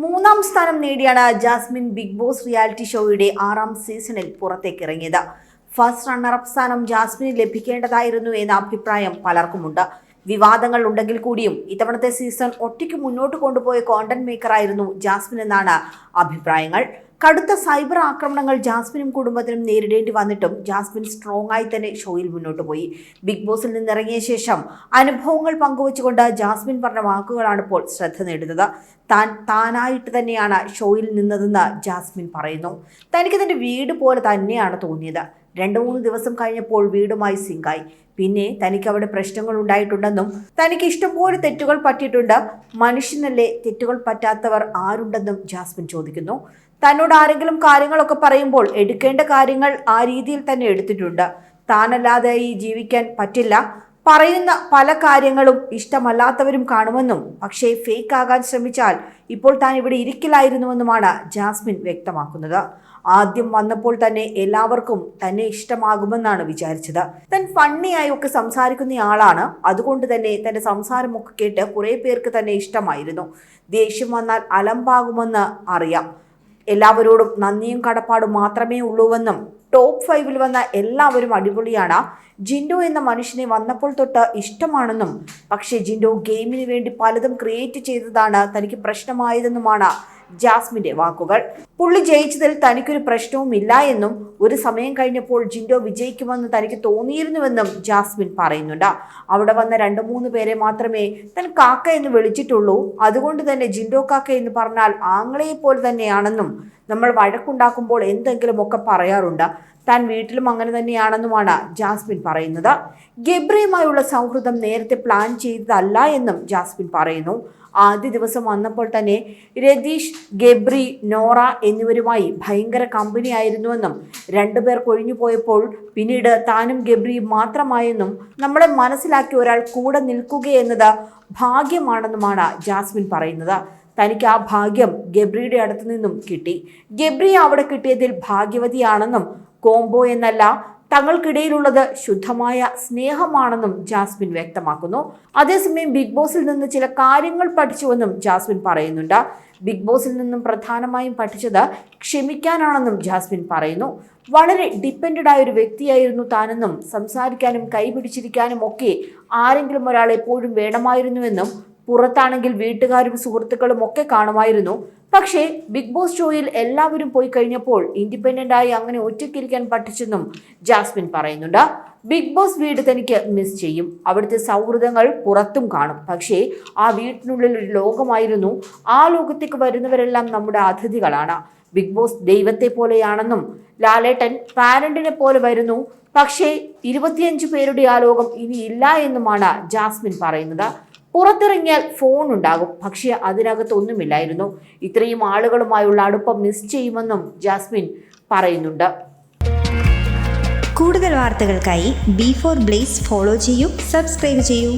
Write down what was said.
മൂന്നാം സ്ഥാനം നേടിയാണ് ജാസ്മിൻ ബിഗ് ബോസ് റിയാലിറ്റി ഷോയുടെ ആറാം സീസണിൽ പുറത്തേക്കിറങ്ങിയത്. ഫസ്റ്റ് റണ്ണറപ്പ് സ്ഥാനം ജാസ്മിന് ലഭിക്കേണ്ടതായിരുന്നു എന്ന അഭിപ്രായം പലർക്കുമുണ്ട്. വിവാദങ്ങൾ ഉണ്ടെങ്കിൽ കൂടിയും ഇത്തവണത്തെ സീസൺ ഒറ്റയ്ക്ക് മുന്നോട്ട് കൊണ്ടുപോയ കോണ്ടന്റ് മേക്കറായിരുന്നു ജാസ്മിൻ എന്നാണ് അഭിപ്രായങ്ങൾ. കടുത്ത സൈബർ ആക്രമണങ്ങൾ ജാസ്മിനും കുടുംബത്തിനും നേരിടേണ്ടി വന്നിട്ടും ജാസ്മിൻ സ്ട്രോങ് ആയി തന്നെ ഷോയിൽ മുന്നോട്ട് പോയി. ബിഗ് ബോസിൽ നിന്നിറങ്ങിയ ശേഷം അനുഭവങ്ങൾ പങ്കുവച്ചുകൊണ്ട് ജാസ്മിൻ പറഞ്ഞ വാക്കുകളാണ് ഇപ്പോൾ ശ്രദ്ധ നേടുന്നത്. താൻ താനായിട്ട് തന്നെയാണ് ഷോയിൽ നിന്നതെന്ന് ജാസ്മിൻ പറയുന്നു. തനിക്ക് തന്റെ വീട് പോലെ തന്നെയാണ് തോന്നിയത്. രണ്ടു മൂന്ന് ദിവസം കഴിഞ്ഞപ്പോൾ വീടുമായി സിങ്കായി. പിന്നെ തനിക്ക് അവിടെ പ്രശ്നങ്ങൾ ഉണ്ടായിട്ടുണ്ടെന്നും തനിക്ക് ഇഷ്ടംപോലെ തെറ്റുകൾ പറ്റിയിട്ടുണ്ട്. മനുഷ്യനല്ലേ തെറ്റുകൾ പറ്റാത്തവർ ആരുണ്ടെന്നും ജാസ്മിൻ ചോദിക്കുന്നു. തന്നോട് ആരെങ്കിലും കാര്യങ്ങളൊക്കെ പറയുമ്പോൾ എടുക്കേണ്ട കാര്യങ്ങൾ ആ രീതിയിൽ തന്നെ എടുത്തിട്ടുണ്ട്. താനല്ലാതെ ഈ ജീവിക്കാൻ പറ്റില്ല. പറയുന്ന പല കാര്യങ്ങളും ഇഷ്ടമല്ലാത്തവരും കാണുമെന്നും പക്ഷേ ഫേക്ക് ആകാൻ ശ്രമിച്ചാൽ ഇപ്പോൾ താൻ ഇവിടെ ഇരിക്കില്ലായിരുന്നുവെന്നുമാണ് ജാസ്മിൻ വ്യക്തമാക്കുന്നത്. ആദ്യം വന്നപ്പോൾ തന്നെ എല്ലാവർക്കും തന്നെ ഇഷ്ടമാകുമെന്നാണ് വിചാരിച്ചത്. താൻ ഫണ്ണിയായി ഒക്കെ സംസാരിക്കുന്ന ആളാണ്. അതുകൊണ്ട് തന്നെ തന്റെ സംസാരമൊക്കെ കേട്ട് കുറേ പേർക്ക് തന്നെ ഇഷ്ടമായിരുന്നു. ദേഷ്യം വന്നാൽ അലമ്പാകുമെന്ന് അറിയാം. എല്ലാവരോടും നന്ദിയും കടപ്പാടും മാത്രമേ ഉള്ളൂവെന്നും ടോപ്പ് ഫൈവിൽ വന്ന എല്ലാവരും അടിപൊളിയാണ്. ജിൻഡോ എന്ന മനുഷ്യനെ വന്നപ്പോൾ തൊട്ട് ഇഷ്ടമാണെന്നും പക്ഷേ ജിൻഡോ ഗെയിമിന് വേണ്ടി പലതും ക്രിയേറ്റ് ചെയ്തതാണ് തനിക്ക് പ്രശ്നമായതെന്നുമാണ് ജാസ്മിന്റെ വാക്കുകൾ. പുള്ളി ജയിച്ചതിൽ തനിക്കൊരു പ്രശ്നവും ഇല്ല എന്നും ഒരു സമയം കഴിഞ്ഞപ്പോൾ ജിൻഡോ വിജയിക്കുമെന്ന് തനിക്ക് തോന്നിയിരുന്നുവെന്നും ജാസ്മിൻ പറയുന്നുണ്ട്. അവിടെ വന്ന രണ്ടു മൂന്ന് പേരെ മാത്രമേ തൻ കാക്ക എന്ന് വിളിച്ചിട്ടുള്ളൂ. അതുകൊണ്ട് തന്നെ ജിൻഡോ കാക്ക എന്ന് പറഞ്ഞാൽ ആങ്ങളയെ പോലെ തന്നെയാണെന്നും നമ്മൾ വഴക്കുണ്ടാക്കുമ്പോൾ എന്തെങ്കിലുമൊക്കെ പറയാറുണ്ട്. താൻ വീട്ടിലും അങ്ങനെ തന്നെയാണെന്നുമാണ് ജാസ്മിൻ പറയുന്നത്. ഗബ്രിയുമായുള്ള സൗഹൃദം നേരത്തെ പ്ലാൻ ചെയ്തതല്ല എന്നും ജാസ്മിൻ പറയുന്നു. ആദ്യ ദിവസം വന്നപ്പോൾ തന്നെ രതീഷ് ഗബ്രി നോറ എന്നിവരുമായി ഭയങ്കര കമ്പനി ആയിരുന്നുവെന്നും രണ്ടുപേർ കൊഴിഞ്ഞു പോയപ്പോൾ പിന്നീട് താനും ഗബ്രിയും മാത്രമായെന്നും നമ്മളെ മനസ്സിലാക്കി ഒരാൾ കൂടെ നിൽക്കുകയെന്നത് ഭാഗ്യമാണെന്നുമാണ് ജാസ്മിൻ പറയുന്നത്. തനിക്ക് ആ ഭാഗ്യം ഗബ്രിയുടെ അടുത്തു നിന്നും കിട്ടി. ഗബ്രി അവിടെ കിട്ടിയതിൽ ഭാഗ്യവതിയാണെന്നും കോംബോ എന്നല്ല തങ്ങൾക്കിടയിലുള്ളത് ശുദ്ധമായ സ്നേഹമാണെന്നും ജാസ്മിൻ വ്യക്തമാക്കുന്നു. അതേസമയം ബിഗ് ബോസിൽ നിന്ന് ചില കാര്യങ്ങൾ പഠിച്ചുവെന്നും ജാസ്മിൻ പറയുന്നുണ്ട്. ബിഗ് ബോസിൽ നിന്നും പ്രധാനമായും പഠിച്ചത് ക്ഷമിക്കാനാണെന്നും ജാസ്മിൻ പറയുന്നു. വളരെ ഡിപ്പെൻഡഡ് ആയ ഒരു വ്യക്തിയായിരുന്നു താനെന്നും സംസാരിക്കാനും കൈപിടിച്ചിരിക്കാനും ഒക്കെ ആരെങ്കിലും ഒരാൾ എപ്പോഴും വേണമായിരുന്നുവെന്നും പുറത്താണെങ്കിൽ വീട്ടുകാരും സുഹൃത്തുക്കളും ഒക്കെ കാണുമായിരുന്നു. പക്ഷേ ബിഗ് ബോസ് ഷോയിൽ എല്ലാവരും പോയി കഴിഞ്ഞപ്പോൾ ഇൻഡിപെൻഡന്റ് ആയി അങ്ങനെ ഒറ്റക്കിരിക്കാൻ പഠിച്ചെന്നും ജാസ്മിൻ പറയുന്നുണ്ട്. ബിഗ് ബോസ് വീട് തനിക്ക് മിസ് ചെയ്യും. അവിടുത്തെ സൗഹൃദങ്ങൾ പുറത്തും കാണും. പക്ഷേ ആ വീട്ടിനുള്ളിൽ ഒരു ലോകമായിരുന്നു. ആ ലോകത്തേക്ക് വരുന്നവരെല്ലാം നമ്മുടെ അതിഥികളാണ്. ബിഗ് ബോസ് ദൈവത്തെ പോലെയാണെന്നും ലാലേട്ടൻ പാരന്റിനെ പോലെ വരുന്നു. പക്ഷേ ഇരുപത്തിയഞ്ച് പേരുടെ ആ ലോകം ഇനി ഇല്ല എന്നുമാണ് ജാസ്മിൻ പറയുന്നത്. പുറത്തിറങ്ങിയാൽ ഫോൺ ഉണ്ടാകും. പക്ഷേ അതിനകത്തൊന്നുമില്ലായിരുന്നു ഇത്രയും ആളുകളുമായുള്ള അടുപ്പം മിസ് ചെയ്യുമെന്നും ജാസ്മിൻ പറയുന്നുണ്ട്. കൂടുതൽ വാർത്തകൾക്കായി ബി ഫോർ ബ്ലേസ് ഫോളോ ചെയ്യൂ സബ്സ്ക്രൈബ് ചെയ്യൂ.